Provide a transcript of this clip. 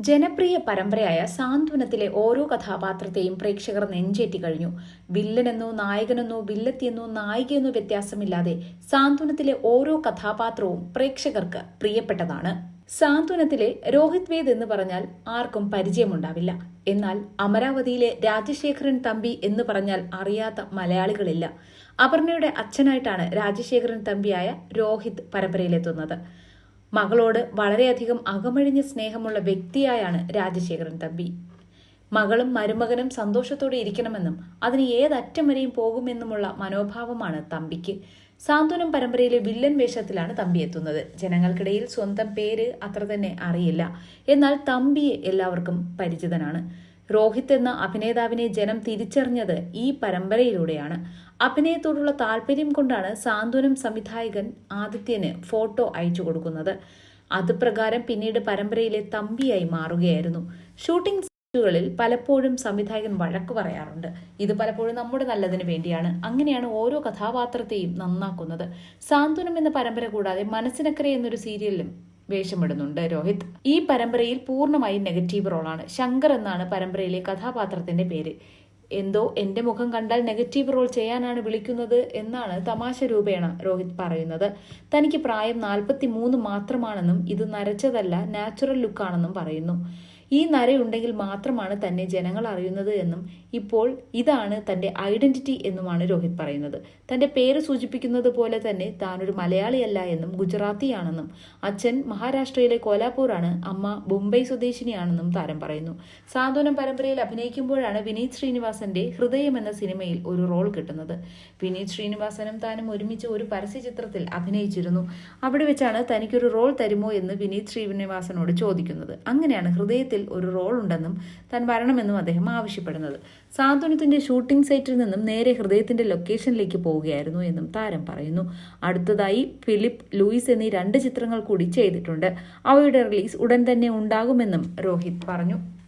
ജനപ്രിയ പരമ്പരയായ സാന്ത്വനത്തിലെ ഓരോ കഥാപാത്രത്തെയും പ്രേക്ഷകർ നെഞ്ചേറ്റി കഴിഞ്ഞു. വില്ലനെന്നോ നായകനെന്നോ വില്ലത്തിയെന്നോ നായികയെന്നോ വ്യത്യാസമില്ലാതെ സാന്ത്വനത്തിലെ ഓരോ കഥാപാത്രവും പ്രേക്ഷകർക്ക് പ്രിയപ്പെട്ടതാണ്. സാന്ത്വനത്തിലെ രോഹിത് വേദ് എന്ന് പറഞ്ഞാൽ ആർക്കും പരിചയമുണ്ടാവില്ല. എന്നാൽ അമരാവതിയിലെ രാജശേഖരൻ തമ്പി എന്ന് പറഞ്ഞാൽ അറിയാത്ത മലയാളികളില്ല. അപർണയുടെ അച്ഛനായിട്ടാണ് രാജശേഖരൻ തമ്പിയായ രോഹിത് പരമ്പരയിലെത്തുന്നത്. മകളോട് വളരെയധികം അകമഴിഞ്ഞ സ്നേഹമുള്ള വ്യക്തിയായാണ് രാജശേഖരൻ തമ്പി. മകളും മരുമകനും സന്തോഷത്തോടെ ഇരിക്കണമെന്നും അതിന് ഏതറ്റം വരെയും പോകുമെന്നുമുള്ള മനോഭാവമാണ് തമ്പിക്ക്. സാന്ത്വനം പരമ്പരയിലെ വില്ലൻ വേഷത്തിലാണ് തമ്പി എത്തുന്നത്. ജനങ്ങൾക്കിടയിൽ സ്വന്തം പേര് അത്ര തന്നെ അറിയില്ല. എന്നാൽ തമ്പിയെ എല്ലാവർക്കും പരിചിതനാണ്. രോഹിത് എന്ന അഭിനേതാവിനെ ജനം തിരിച്ചറിഞ്ഞത് ഈ പരമ്പരയിലൂടെയാണ്. അഭിനയത്തോടുള്ള താല്പര്യം കൊണ്ടാണ് സാന്ത്വനം സംവിധായകൻ ആദിത്യന് ഫോട്ടോ അയച്ചു കൊടുക്കുന്നത്. അത് പ്രകാരം പിന്നീട് പരമ്പരയിലെ തമ്പിയായി മാറുകയായിരുന്നു. ഷൂട്ടിംഗ് സെറ്റുകളിൽ പലപ്പോഴും സംവിധായകൻ വഴക്ക് പറയാറുണ്ട്. ഇത് പലപ്പോഴും നമ്മുടെ നല്ലതിന് വേണ്ടിയാണ്. അങ്ങനെയാണ് ഓരോ കഥാപാത്രത്തെയും നന്നാക്കുന്നത്. സാന്ത്വനം എന്ന പരമ്പര കൂടാതെ മനസ്സിനക്കരെ എന്നൊരു സീരിയലിലും വേഷമിടുന്നുണ്ട് രോഹിത്. ഈ പരമ്പരയിൽ പൂർണമായും നെഗറ്റീവ് റോളാണ് ശങ്കർ എന്നാണ് പരമ്പരയിലെ കഥാപാത്രത്തിന്റെ പേര്. എന്തോ എന്റെ മുഖം കണ്ടാൽ നെഗറ്റീവ് റോൾ ചെയ്യാനാണ് വിളിക്കുന്നത് എന്നാണ് തമാശ രൂപേണ രോഹിത് പറയുന്നത്. തനിക്ക് പ്രായം നാൽപ്പത്തി മൂന്ന് മാത്രമാണെന്നും ഇത് നരച്ചതല്ല നാച്ചുറൽ ലുക്കാണെന്നും പറയുന്നു. ഈ നരയുണ്ടെങ്കിൽ മാത്രമാണ് തന്നെ ജനങ്ങൾ അറിയുന്നത് എന്നും ഇപ്പോൾ ഇതാണ് തന്റെ ഐഡന്റിറ്റി എന്നുമാണ് രോഹിത് പറയുന്നത്. തന്റെ പേര് സൂചിപ്പിക്കുന്നത് പോലെ തന്നെ താനൊരു മലയാളിയല്ല എന്നും ഗുജറാത്തിയാണെന്നും അച്ഛൻ മഹാരാഷ്ട്രയിലെ കോലാപൂറാണ് അമ്മ മുംബൈ സ്വദേശിനിയാണെന്നും താരം പറയുന്നു. സാന്ത്വനം പരമ്പരയിൽ അഭിനയിക്കുമ്പോഴാണ് വിനീത് ശ്രീനിവാസന്റെ ഹൃദയം എന്ന സിനിമയിൽ ഒരു റോൾ കിട്ടുന്നത്. വിനീത് ശ്രീനിവാസനും താനും ഒരുമിച്ച് ഒരു പരസ്യ ചിത്രത്തിൽ അഭിനയിച്ചിരുന്നു. അവിടെ വെച്ചാണ് തനിക്കൊരു റോൾ തരുമോ എന്ന് വിനീത് ശ്രീനിവാസനോട് ചോദിക്കുന്നത്. അങ്ങനെയാണ് ഹൃദയത്തിൽ ഒരു റോൾ ഉണ്ടെന്നും താൻ വരണമെന്നും അദ്ദേഹം ആവശ്യപ്പെടുന്നത്. സാന്ത്വനത്തിന്റെ ഷൂട്ടിംഗ് സൈറ്റിൽ നിന്നും നേരെ ഹൃദയത്തിന്റെ ലൊക്കേഷനിലേക്ക് പോവുകയായിരുന്നു എന്നും താരം പറയുന്നു. അടുത്തതായി ഫിലിപ്പ് ലൂയിസ് എന്നീ രണ്ട് ചിത്രങ്ങൾ കൂടി ചെയ്തിട്ടുണ്ട്. അവയുടെ റിലീസ് ഉടൻ തന്നെ ഉണ്ടാകുമെന്നും രോഹിത് പറഞ്ഞു.